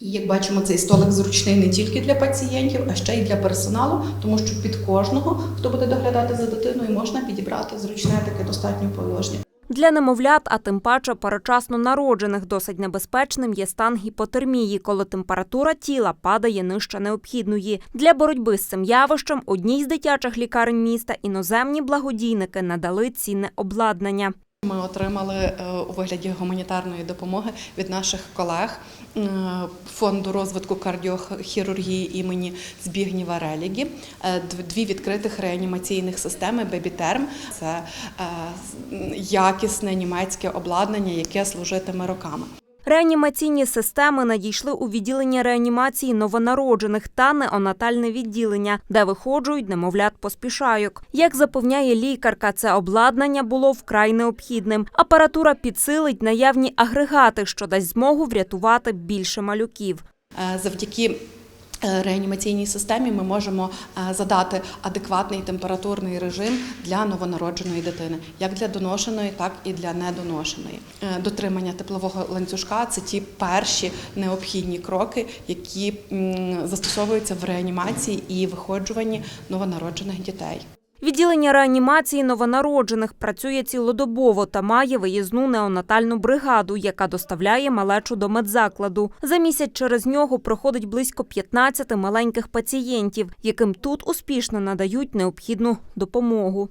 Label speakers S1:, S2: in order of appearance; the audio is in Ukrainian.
S1: Як бачимо, цей столик зручний не тільки для пацієнтів, а ще й для персоналу, тому що під кожного, хто буде доглядати за дитиною, можна підібрати зручне таке достатньо положення.
S2: Для немовлят, а тим паче передчасно народжених, досить небезпечним є стан гіпотермії, коли температура тіла падає нижче необхідної. Для боротьби з цим явищем одній з дитячих лікарень міста іноземні благодійники надали цінне обладнання.
S1: Ми отримали е, у вигляді гуманітарної допомоги від наших колег е, фонду розвитку кардіохірургії імені Збігніва Релігі е, дві відкритих реанімаційних системи Бебітерм. Це якісне німецьке обладнання, яке служитиме роками.
S2: Реанімаційні системи надійшли у відділення реанімації новонароджених та неонатальне відділення, де виходжують немовлят поспішайок. Як запевняє лікарка, це обладнання було вкрай необхідним. Апаратура підсилить наявні агрегати, що дасть змогу врятувати більше малюків.
S1: Е, Завдяки реанімаційній системі ми можемо е, задати адекватний температурний режим для новонародженої дитини, як для доношеної, так і для недоношеної. Е, Дотримання теплового ланцюжка це ті перші необхідні кроки, які застосовуються в реанімації і виходжуванні новонароджених дітей.
S2: Відділення реанімації новонароджених працює цілодобово та має виїзну неонатальну бригаду, яка доставляє малечу до медзакладу. За місяць через нього проходить близько 15 маленьких пацієнтів, яким тут успішно надають необхідну допомогу.